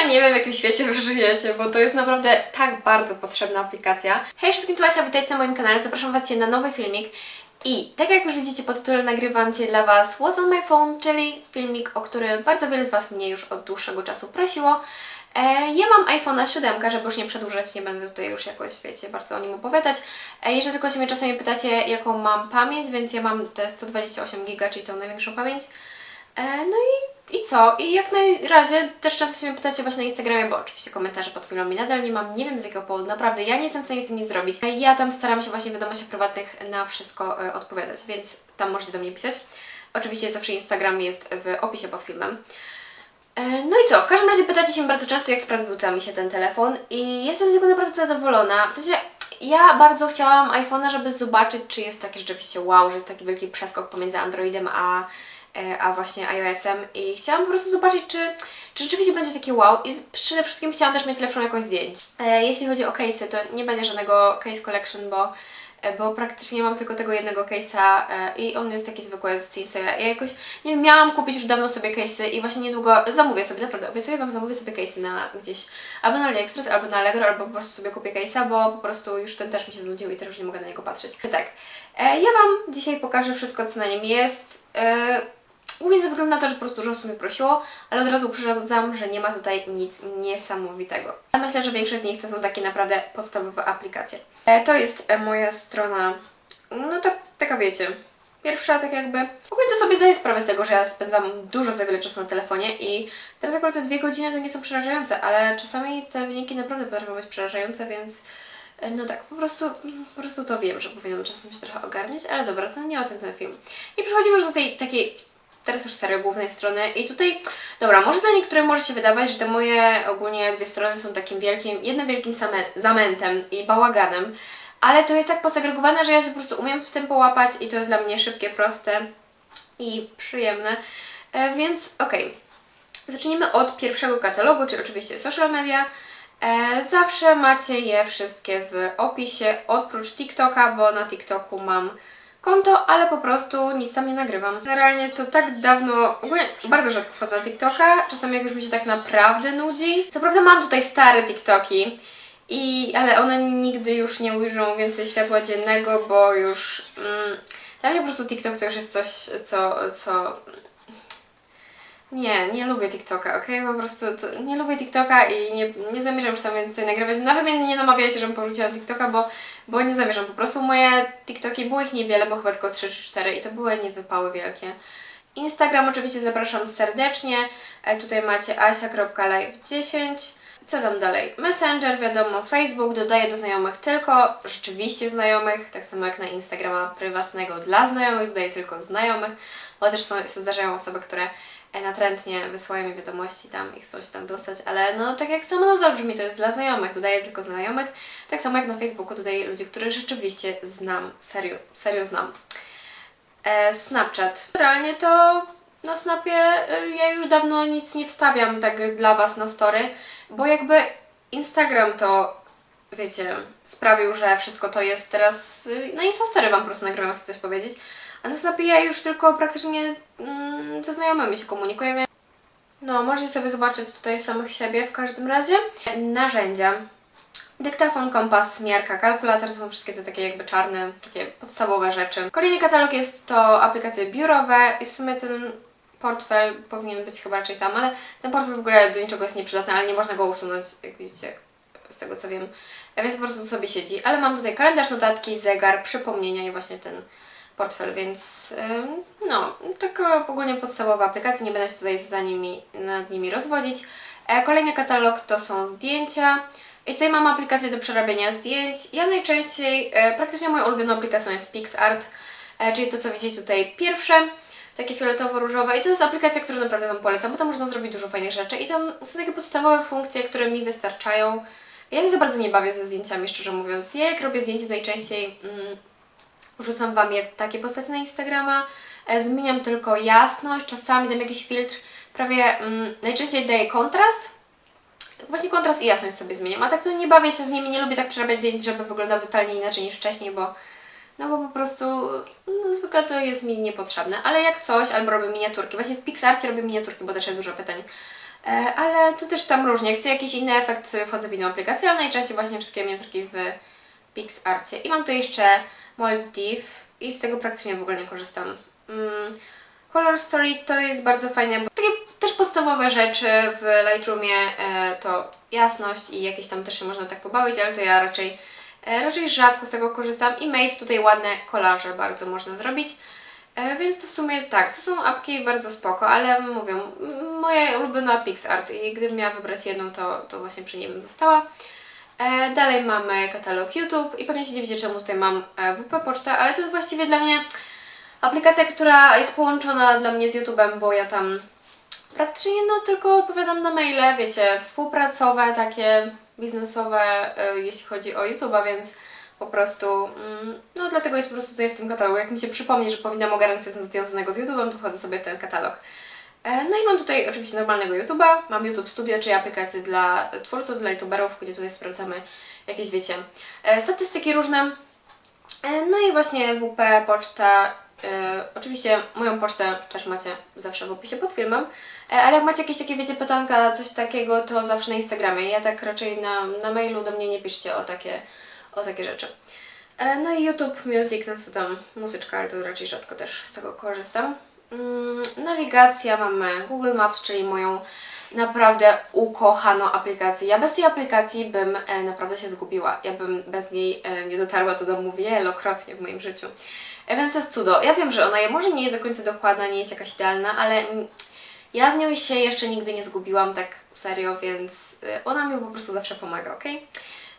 ja nie wiem, w jakim świecie wy żyjecie, bo to jest naprawdę tak bardzo potrzebna aplikacja. Hej wszystkim, tu Asia, witajcie na moim kanale, zapraszam Was na nowy filmik. I tak jak już widzicie po tytule, nagrywam dzisiaj dla Was What's on my phone, czyli filmik, o który bardzo wiele z Was mnie już od dłuższego czasu prosiło. E, ja mam iPhone'a 7, żeby już nie przedłużać, nie będę tutaj już jakoś, wiecie, bardzo o nim opowiadać. E, jeszcze tylko się mnie czasami pytacie, jaką mam pamięć, więc ja mam te 128 GB, czyli tą największą pamięć. E, no i, i co? I jak na razie też często się mnie pytacie właśnie na Instagramie, bo oczywiście komentarze pod filmami nadal nie mam, nie wiem z jakiego powodu, naprawdę, ja nie jestem w stanie z tym nic zrobić. E, Ja tam staram się właśnie w wiadomościach prywatnych na wszystko e, odpowiadać, więc tam możecie do mnie pisać. Oczywiście zawsze Instagram jest w opisie pod filmem. No i co? W każdym razie pytacie się bardzo często, jak sprawdza mi się ten telefon i jestem z niego naprawdę zadowolona. W sensie, ja bardzo chciałam iPhone'a, żeby zobaczyć, czy jest taki rzeczywiście wow, że jest taki wielki przeskok pomiędzy Androidem a, a właśnie iOS-em i chciałam po prostu zobaczyć, czy, czy rzeczywiście będzie takie wow i przede wszystkim chciałam też mieć lepszą jakość zdjęć. E, Jeśli chodzi o case'y, to nie będzie żadnego case collection, bo e, bo praktycznie mam tylko tego jednego case'a e, i on jest taki zwykły z Sinseya. Ja jakoś, nie wiem, miałam kupić już dawno sobie case'y i właśnie niedługo zamówię sobie, naprawdę obiecuję Wam, zamówię sobie case'y na gdzieś, albo na AliExpress, albo na Allegro, albo po prostu sobie kupię case'a, bo po prostu już ten też mi się znudził i też już nie mogę na niego patrzeć. Tak, e, ja Wam dzisiaj pokażę wszystko, co na nim jest. Głównie ze względu na to, że po prostu dużo osób mnie prosiło, ale od razu uprzedzam, że nie ma tutaj nic niesamowitego. Ja myślę, że większość z nich to są takie naprawdę podstawowe aplikacje. E, to jest e, moja strona, no tak, taka wiecie, pierwsza tak jakby. Ogólnie to sobie zdaję sprawę z tego, że ja spędzam dużo za wiele czasu na telefonie i teraz akurat te dwie godziny to nie są przerażające, ale czasami te wyniki naprawdę potrafią być przerażające, więc e, no tak, po prostu, po prostu to wiem, że powinnam czasem się trochę ogarniać, ale dobra, to nie o tym ten film. I przechodzimy już do tej takiej teraz już serio głównej strony i tutaj, dobra, może dla niektórych może się wydawać, że te moje ogólnie dwie strony są takim wielkim, jednym wielkim zamętem i bałaganem, ale to jest tak posegregowane, że ja się po prostu umiem w tym połapać i to jest dla mnie szybkie, proste i przyjemne, e, więc okej. Zacznijmy od pierwszego katalogu, czyli oczywiście social media. E, zawsze macie je wszystkie w opisie, oprócz TikToka, bo na TikToku mam konto, ale po prostu nic tam nie nagrywam. Generalnie to tak dawno, ogólnie bardzo rzadko wchodzę na TikToka, czasami jak już mi się tak naprawdę nudzi. Co prawda mam tutaj stare TikToki, i, ale one nigdy już nie ujrzą więcej światła dziennego, bo już mm, dla mnie po prostu TikTok to już jest coś, co, co nie, nie lubię TikToka, okej? Po prostu to, nie lubię TikToka i nie, nie zamierzam już tam więcej nagrywać. Nawet mnie nie namawiajcie, żebym porzuciła TikToka, bo, bo nie zamierzam. Po prostu moje TikToki było ich niewiele, bo chyba tylko 3 czy 4 i to były niewypały wielkie. Instagram oczywiście zapraszam serdecznie. E, tutaj macie asia.live10. Co tam dalej? Messenger, wiadomo, Facebook, dodaję do znajomych tylko rzeczywiście znajomych, tak samo jak na Instagrama prywatnego dla znajomych, dodaję tylko znajomych, bo też są, zdarzają osoby, które natrętnie wysyłają mi wiadomości tam i chcą się tam dostać, ale no tak jak sama nazwa brzmi, to jest dla znajomych, dodaję tylko znajomych, tak samo jak na Facebooku dodaję ludzi, których rzeczywiście znam, serio, serio znam. E, Snapchat. Realnie to na Snapie e, ja już dawno nic nie wstawiam tak dla Was na story, bo jakby Instagram to, wiecie, sprawił, że wszystko to jest teraz y, na Instastory Wam po prostu nagrywam, chcę coś powiedzieć. A na Snapie ja już tylko praktycznie mm, ze znajomymi się komunikuję, więc no, możecie sobie zobaczyć tutaj samych siebie w każdym razie. Narzędzia. Dyktafon, kompas, miarka, kalkulator to są wszystkie te takie jakby czarne, takie podstawowe rzeczy. Kolejny katalog jest to aplikacje biurowe i w sumie ten portfel powinien być chyba raczej tam, ale ten portfel w ogóle do niczego jest nieprzydatny, ale nie można go usunąć, jak widzicie, z tego co wiem. Więc po prostu sobie siedzi. Ale mam tutaj kalendarz, notatki, zegar, przypomnienia i właśnie ten portfel, więc no, taka ogólnie podstawowa aplikacja, nie będę się tutaj za nimi, nad nimi rozwodzić. E, kolejny katalog to są zdjęcia. I tutaj mam aplikację do przerabiania zdjęć. Ja najczęściej, e, praktycznie moją ulubioną aplikacją jest PixArt, e, czyli to co widzicie tutaj pierwsze, takie fioletowo-różowe i to jest aplikacja, którą naprawdę Wam polecam, bo tam można zrobić dużo fajnych rzeczy i tam są takie podstawowe funkcje, które mi wystarczają. Ja się za bardzo nie bawię ze zdjęciami, szczerze mówiąc. Ja jak robię zdjęcie najczęściej mm, wrzucam Wam je w takie postacie na Instagrama, e, zmieniam tylko jasność, czasami dam jakiś filtr, prawie mm, najczęściej daję kontrast, Właśnie kontrast i jasność sobie zmieniam, a tak to nie bawię się z nimi, nie lubię tak przerabiać zdjęć, żeby wyglądał totalnie inaczej niż wcześniej, bo no bo po prostu no, zwykle to jest mi niepotrzebne, ale jak coś, albo robię miniaturki, właśnie w Pixarcie robię miniaturki, bo też jest dużo pytań. E, ale tu też tam różnie. Jak chcę jakiś inny efekt, sobie wchodzę w inną aplikację, ale najczęściej właśnie wszystkie miniaturki w PixArcie. I mam tu jeszcze Moldiv i z tego praktycznie w ogóle nie korzystam. Mm, Color Story to jest bardzo fajne, bo takie też podstawowe rzeczy w Lightroomie e, to jasność i jakieś tam też się można tak pobawić, ale to ja raczej, e, raczej rzadko z tego korzystam i Made tutaj ładne kolaże bardzo można zrobić. E, więc to w sumie tak, to są apki bardzo spoko, ale mówię, moja ulubiona PixArt i gdybym miała wybrać jedną, to, to właśnie przy niej bym została. E, dalej mamy katalog YouTube i pewnie się dziwicie, czemu tutaj mam e, WP Pocztę, ale to jest właściwie dla mnie aplikacja, która jest połączona dla mnie z YouTube'em, bo ja tam praktycznie no tylko odpowiadam na maile, wiecie, współpracowe, takie biznesowe, e, jeśli chodzi o YouTube'a, więc po prostu, mm, no dlatego jest po prostu tutaj w tym katalogu. Jak mi się przypomni, że powinnam ogarnąć coś związanego z YouTube'em, to wchodzę sobie w ten katalog. E, No i mam tutaj oczywiście normalnego YouTube'a, mam YouTube Studio, czyli aplikację dla twórców, dla YouTuberów, gdzie tutaj sprawdzamy jakieś, wiecie, e, statystyki różne. E, No i właśnie WP, poczta. oczywiście moją pocztę też macie zawsze w opisie pod filmem, ale jak macie jakieś takie, wiecie, pytanka, coś takiego, to zawsze na Instagramie. Ja tak raczej na, na mailu do mnie nie piszcie o takie, o takie rzeczy. No i YouTube Music, no to tam muzyczka, ale to raczej rzadko też z tego korzystam. Mm, Nawigacja mamy Google Maps, czyli moją naprawdę ukochaną aplikację. Ja bez tej aplikacji bym e, naprawdę się zgubiła. Ja bym bez niej e, nie dotarła do domu wielokrotnie w moim życiu. E, więc to jest cudo. Ja wiem, że ona może nie jest do końca dokładna, nie jest jakaś idealna, ale ja z nią się jeszcze nigdy nie zgubiłam tak serio, więc e, ona mi po prostu zawsze pomaga, ok?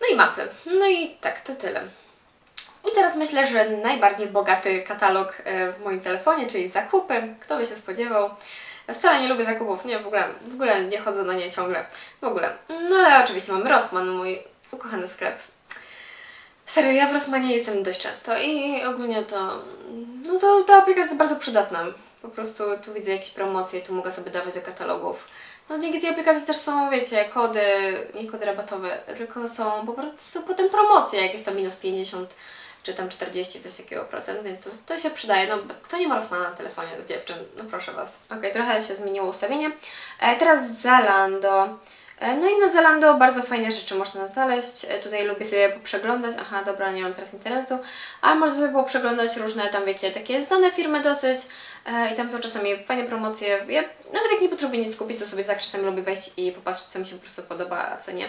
No i mapy. No i tak, to tyle. I teraz myślę, że najbardziej bogaty katalog e, w moim telefonie, czyli zakupy. Kto by się spodziewał? Wcale nie lubię zakupów, nie, w ogóle, w ogóle nie chodzę na nie ciągle. W ogóle. No ale oczywiście mamy Rossmann, mój ukochany sklep. Serio, ja w Rossmanie jestem dość często i ogólnie to, no to ta aplikacja jest bardzo przydatna. Po prostu tu widzę jakieś promocje, tu mogę sobie dawać do katalogów. No dzięki tej aplikacji też są, wiecie, kody, nie kody rabatowe, tylko są po prostu potem promocje, jak jest to minus 50 czy tam 40, coś takiego procent, więc to, to się przydaje. No, kto nie ma Rossmana na telefonie z dziewczyn? No proszę Was. Ok, trochę się zmieniło ustawienie. E, teraz Zalando. E, no i na Zalando bardzo fajne rzeczy można znaleźć. E, tutaj lubię sobie poprzeglądać. Aha, dobra, nie mam teraz internetu. Ale można sobie poprzeglądać różne tam, wiecie, takie znane firmy dosyć. E, I tam są czasami fajne promocje. Ja nawet jak nie potrzebuję nic kupić, to sobie tak czasami lubię wejść i popatrzeć, co mi się po prostu podoba, a co nie.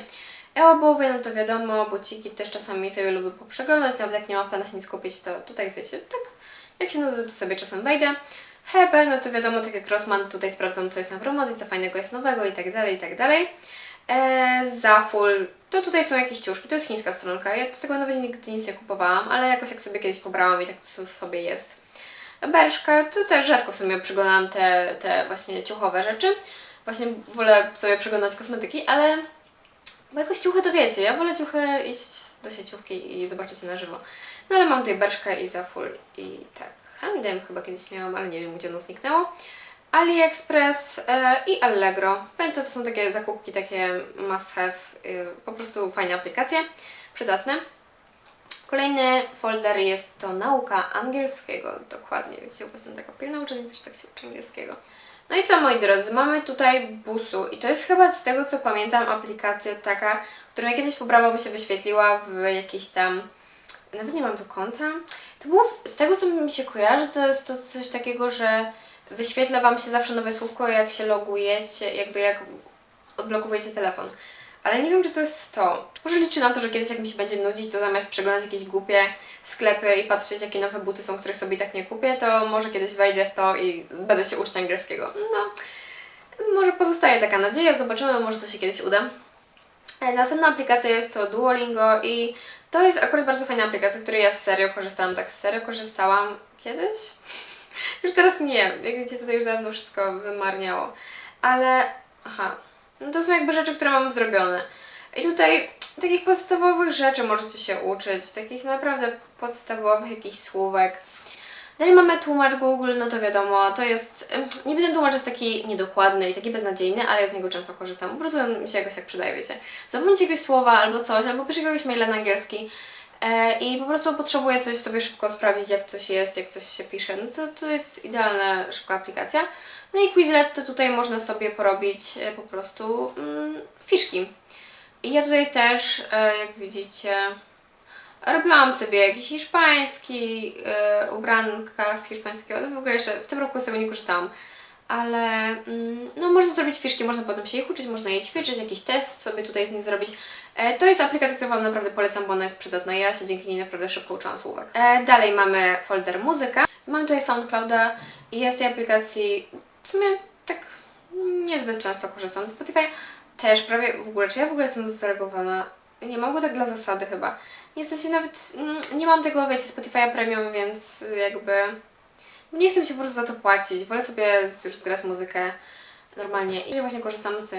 E-obuwie, no to wiadomo, buciki też czasami sobie lubię poprzeglądać, nawet jak nie mam w planach nic kupić, to tutaj wiecie, tak jak się nudzę, to sobie czasem wejdę. Hebe, no to wiadomo, tak jak Rossmann, tutaj sprawdzam, co jest na promocji, co fajnego jest nowego i tak dalej, i tak dalej. E, Zaful, to tutaj są jakieś ciuszki, to jest chińska stronka, ja z tego nawet nigdy nic nie kupowałam, ale jakoś jak sobie kiedyś pobrałam i tak to sobie jest. Berszka, to też rzadko w sumie przeglądam te, te właśnie ciuchowe rzeczy. Właśnie wolę sobie przeglądać kosmetyki, ale bo jakoś ciuchy to wiecie, ja wolę ciuchy iść do sieciówki i zobaczyć je na żywo. No ale mam tutaj Berszkę i Zaful i tak, Handem chyba kiedyś miałam, ale nie wiem gdzie ono zniknęło. AliExpress e, i Allegro. Więc to są takie zakupki, takie must have, y, po prostu fajne aplikacje, przydatne. Kolejny folder jest to nauka angielskiego, dokładnie, wiecie, bo jestem taka pilna uczennica, że tak się uczy angielskiego. No i co moi drodzy, mamy tutaj Busu i to jest chyba z tego co pamiętam aplikacja taka, którą ja kiedyś pobrałam, by się wyświetliła w jakiejś tam, nawet nie mam tu konta. To było, z tego co mi się kojarzy, to jest to coś takiego, że wyświetla Wam się zawsze nowe słówko, jak się logujecie, jakby jak odblokowujecie telefon. Ale nie wiem, czy to jest to. Może liczę na to, że kiedyś jak mi się będzie nudzić, to zamiast przeglądać jakieś głupie sklepy i patrzeć, jakie nowe buty są, których sobie i tak nie kupię, to może kiedyś wejdę w to i będę się uczyć angielskiego. No, może pozostaje taka nadzieja, zobaczymy, może to się kiedyś uda. E, Następna aplikacja jest to Duolingo i to jest akurat bardzo fajna aplikacja, której ja serio korzystałam, tak serio korzystałam kiedyś. Już teraz nie, jak widzicie tutaj już dawno wszystko wymarniało. Ale, aha, no to są jakby rzeczy, które mam zrobione. I tutaj takich podstawowych rzeczy możecie się uczyć, takich naprawdę podstawowych jakichś słówek. Dalej mamy tłumacz Google, no to wiadomo, to jest, niby ten tłumacz jest taki niedokładny i taki beznadziejny, ale ja z niego często korzystam, po prostu mi się jakoś tak przydaje, wiecie. Zapomnieć jakiegoś słowa albo coś, albo piszę jakiegoś maila na angielski e, i po prostu potrzebuję coś sobie szybko sprawdzić, jak coś jest, jak coś się pisze, no to to jest idealna, szybka aplikacja. No i Quizlet to tutaj można sobie porobić e, po prostu mm, fiszki. I ja tutaj też, e, jak widzicie, robiłam sobie jakiś hiszpański, e, ubranka z hiszpańskiego, ale w ogóle jeszcze w tym roku z tego nie korzystałam. Ale mm, no można zrobić fiszki, można potem się ich uczyć, można je ćwiczyć, jakiś test sobie tutaj z nich zrobić. E, to jest aplikacja, którą Wam naprawdę polecam, bo ona jest przydatna. Ja się dzięki niej naprawdę szybko uczyłam słówek. E, dalej mamy folder muzyka. Mam tutaj SoundClouda i ja z tej aplikacji w sumie tak niezbyt często korzystam. Ze Spotify też prawie w ogóle, czy ja w ogóle jestem zareagowana? Nie mam go tak dla zasady chyba. Nie w sensie nawet, mm, nie mam tego, wiecie, Spotify'a Premium, więc jakby nie chcę się po prostu za to płacić. Wolę sobie już zgrać muzykę normalnie i właśnie korzystam z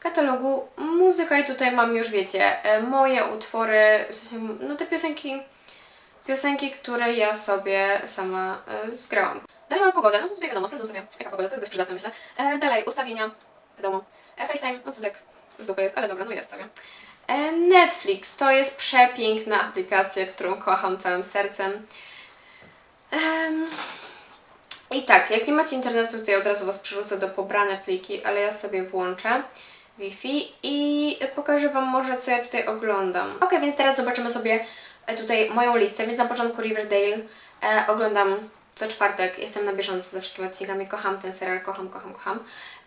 katalogu muzyka i tutaj mam już, wiecie, e, moje utwory, w sensie, no te piosenki, piosenki, które ja sobie sama e, zgrałam. Dalej mamy pogodę, no to tutaj wiadomo, sprawdzam sobie jaka pogoda, to jest dość przydatne myślę. E, dalej, ustawienia, wiadomo. E, FaceTime, no to tak jest, ale dobra, no jest sobie. E, Netflix to jest przepiękna aplikacja, którą kocham całym sercem. Em, I tak, jak nie macie internetu, to ja od razu Was przerzucę do pobrane pliki, ale ja sobie włączę Wi-Fi i pokażę Wam może, co ja tutaj oglądam. Ok, więc teraz zobaczymy sobie e, tutaj moją listę, więc na początku Riverdale e, oglądam co czwartek, jestem na bieżąco ze wszystkimi odcinkami, kocham ten serial, kocham, kocham, kocham.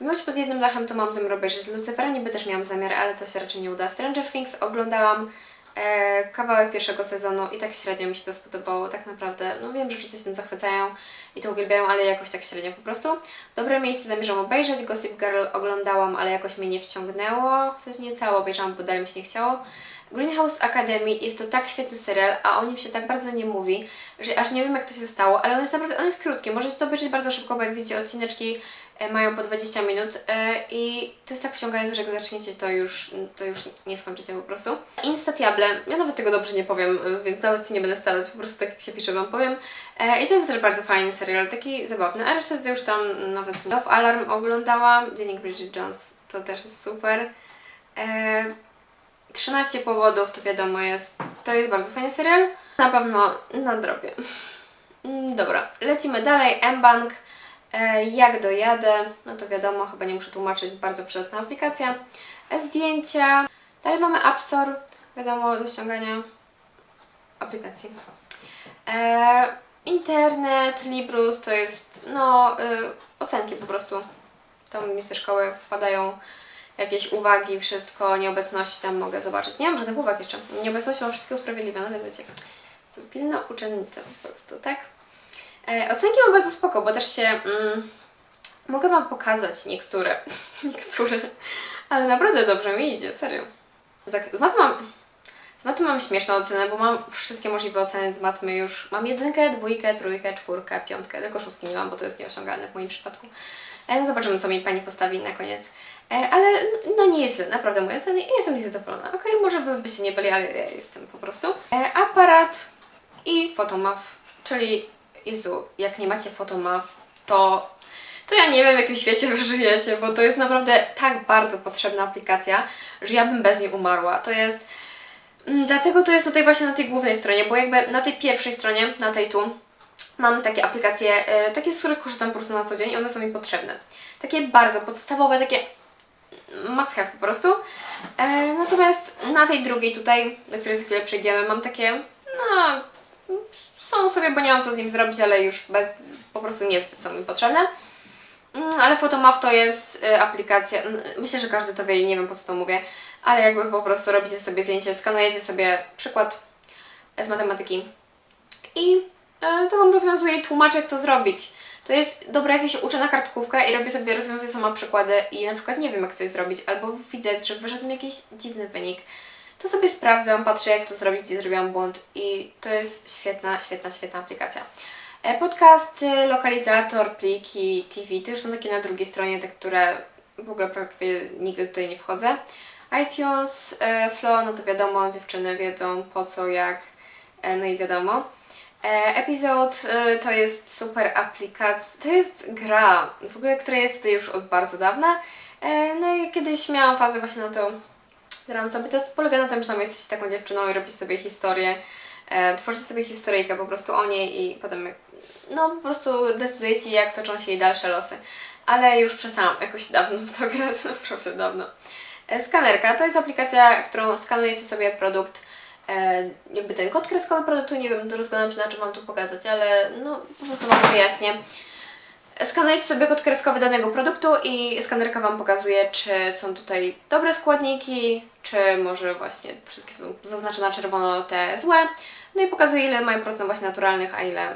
Miłość pod jednym dachem to mam zamiar obejrzeć Lucyfera, niby też miałam zamiar, ale to się raczej nie uda. Stranger Things oglądałam e, kawałek pierwszego sezonu i tak średnio mi się to spodobało, tak naprawdę. No wiem, że wszyscy się tym zachwycają i to uwielbiają, ale jakoś tak średnio po prostu. Dobre miejsce zamierzam obejrzeć, Gossip Girl oglądałam, ale jakoś mnie nie wciągnęło, w sensie nie całe obejrzałam, bo dalej mi się nie chciało. Greenhouse Academy jest to tak świetny serial, a o nim się tak bardzo nie mówi, że aż nie wiem jak to się stało, ale on jest naprawdę, on jest krótki, możecie to obejrzeć bardzo szybko, bo jak widzicie odcineczki e, mają po 20 minut e, i to jest tak wciągające, że jak zaczniecie to już, to już nie skończycie po prostu. Instatiable, ja nawet tego dobrze nie powiem, e, więc nawet nie będę starać, po prostu tak jak się pisze Wam powiem. I to jest też bardzo fajny serial, taki zabawny, a resztę to już tam nawet Love Alarm oglądałam, Dziennik Bridget Jones, to też jest super. E, 13 powodów to wiadomo jest, to jest bardzo fajny serial. Na pewno nadrobię. Mm, Dobra, lecimy dalej. M-Bank, e, jak dojadę, no to wiadomo, chyba nie muszę tłumaczyć, bardzo przydatna aplikacja. E, zdjęcia, dalej mamy App Store, wiadomo, do ściągania aplikacji. E, internet, Librus to jest, no, ocenki po prostu. Tam mi ze szkoły wpadają jakieś uwagi, wszystko, nieobecności tam mogę zobaczyć. Nie mam żadnych uwag jeszcze. Nieobecność mam wszystkie usprawiedliwione, więc wiecie, to pilna uczennica po prostu, tak? E, ocenki mam bardzo spoko, bo też się mm, mogę Wam pokazać niektóre, niektóre, ale naprawdę dobrze mi idzie, serio. Tak, z maty mam, z mam śmieszną ocenę, bo mam wszystkie możliwe oceny z matmy już. Mam jedynkę, dwójkę, trójkę, czwórkę, piątkę, tylko szóstki nie mam, bo to jest nieosiągalne w moim przypadku. E, no zobaczymy, co mi Pani postawi na koniec. E, ale no nie jest źle, naprawdę moje oceny i jestem z nich zadowolona. Okej, może Wy by się nie byli, ale ja jestem po prostu. E, aparat i fotomaw, czyli Jezu, jak nie macie fotomaw, to to ja nie wiem, w jakim świecie wy żyjecie, bo to jest naprawdę tak bardzo potrzebna aplikacja, że ja bym bez niej umarła. To jest. mm, Dlatego to jest tutaj właśnie na tej głównej stronie, bo jakby na tej pierwszej stronie, na tej tu, mam takie aplikacje, e, takie z których korzystam po prostu na co dzień i one są mi potrzebne. Takie bardzo podstawowe, takie must have po prostu. E, natomiast na tej drugiej tutaj, do której za chwilę przejdziemy, mam takie, no, są sobie, bo nie mam co z nim zrobić, ale już bez, po prostu niezbyt są mi potrzebne. Mm, Ale Photomath to jest y, aplikacja, myślę, że każdy to wie i nie wiem po co to mówię, ale jakby po prostu robicie sobie zdjęcie, skanujecie sobie przykład z matematyki i y, to Wam rozwiązuje i jak to zrobić. To jest dobre, jak ja się uczę na kartkówkę i robię sobie, rozwiązuję sama przykłady i na przykład nie wiem jak coś zrobić, albo widzę, że wyszedł mi jakiś dziwny wynik. To sobie sprawdzam, patrzę jak to zrobić, gdzie zrobiłam błąd i to jest świetna, świetna, świetna aplikacja. E, Podcast, lokalizator, pliki, TV, to już są takie na drugiej stronie, te, które w ogóle prawie nigdy tutaj nie wchodzę. iTunes, e, Flow, no to wiadomo, dziewczyny wiedzą po co, jak, e, no i wiadomo. E, Episode e, to jest super aplikacja, to jest gra, w ogóle, która jest tutaj już od bardzo dawna. E, No i kiedyś miałam fazę właśnie na to, gram sobie, to polega na tym, że tam jesteście taką dziewczyną i robicie sobie historię, e, tworzycie sobie historyjkę po prostu o niej i potem no po prostu decydujecie jak toczą się jej dalsze losy. ale już przestałam jakoś dawno w to grać, naprawdę dawno. Skanerka to jest aplikacja, którą skanujecie sobie produkt, jakby ten kod kreskowy produktu, nie wiem, rozglądam się na czym mam tu pokazać, ale no po prostu Wam wyjaśnię. Skanujecie sobie kod kreskowy danego produktu i skanerka Wam pokazuje, czy są tutaj dobre składniki, czy może właśnie wszystkie są zaznaczone na czerwono te złe. No i pokazuje, ile mają procent właśnie naturalnych, a ile,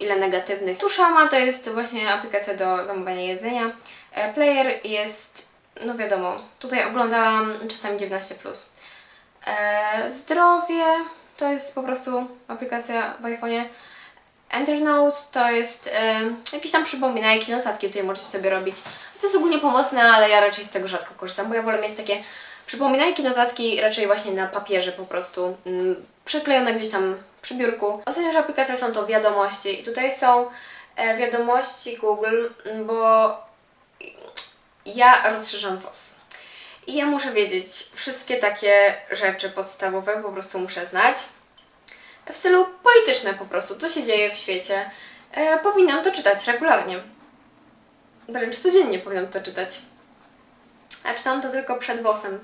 ile negatywnych. Tuszama to jest właśnie aplikacja do zamawiania jedzenia. E, Player jest, no wiadomo, tutaj oglądałam czasami 19+. E, zdrowie to jest po prostu aplikacja w iPhone'ie. Enternote to jest e, jakieś tam przypominajki, notatki tutaj możecie sobie robić. To jest ogólnie pomocne, ale ja raczej z tego rzadko korzystam, bo ja wolę mieć takie przypominajki, notatki raczej właśnie na papierze po prostu, mm, przyklejone gdzieś tam przy biurku. Ostatnia aplikacja są to wiadomości i tutaj są e, wiadomości Google, mm, bo ja rozszerzam WOS. I ja muszę wiedzieć wszystkie takie rzeczy podstawowe, po prostu muszę znać w stylu polityczne po prostu, co się dzieje w świecie. E, powinnam to czytać regularnie. Wręcz codziennie powinnam to czytać. A czytam to tylko przed WOS-em,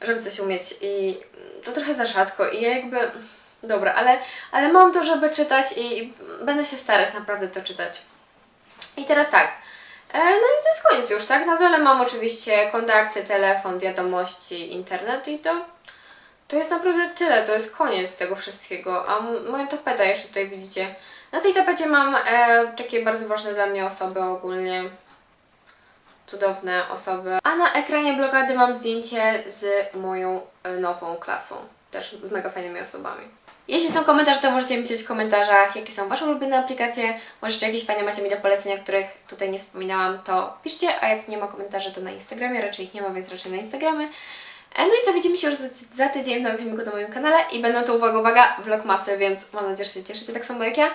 żeby coś umieć i to trochę za rzadko i ja jakby... Dobra, ale, ale mam to, żeby czytać i będę się starać naprawdę to czytać. I teraz tak. E, no i to jest koniec już, tak? Na dole mam oczywiście kontakty, telefon, wiadomości, internet i to to jest naprawdę tyle, to jest koniec tego wszystkiego. A moja tapeta jeszcze tutaj widzicie. Na tej tapecie mam e, takie bardzo ważne dla mnie osoby ogólnie. Cudowne osoby. A na ekranie blokady mam zdjęcie z moją e, nową klasą. Też z mega fajnymi osobami. Jeśli są komentarze, to możecie mi pisać w komentarzach, jakie są Wasze ulubione aplikacje. Może jeszcze jakieś fajne macie mi do polecenia, których tutaj nie wspominałam, to piszcie. A jak nie ma komentarzy, to na Instagramie. Raczej ich nie ma, więc raczej na Instagramie. E, No i co, widzimy się już za, tydzień w nowym filmiku na moim kanale i będą to, uwaga, uwaga, vlogmasy, więc mam nadzieję, że się cieszycie tak samo jak ja.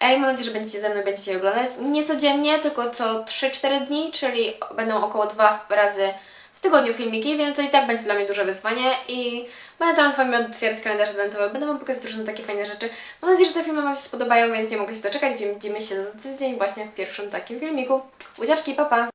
E, I mam nadzieję, że będziecie ze mną, będziecie je oglądać. Nie codziennie, tylko co 3-4 dni, czyli będą około dwa razy w tygodniu filmiki, więc to i tak będzie dla mnie duże wyzwanie i będę tam z Wami otwierać kalendarz adwentowy, będę Wam pokazywać różne takie fajne rzeczy. Mam nadzieję, że te filmy Wam się spodobają, więc nie mogę się doczekać. Widzimy się za tydzień właśnie w pierwszym takim filmiku. Buziaczki, pa pa!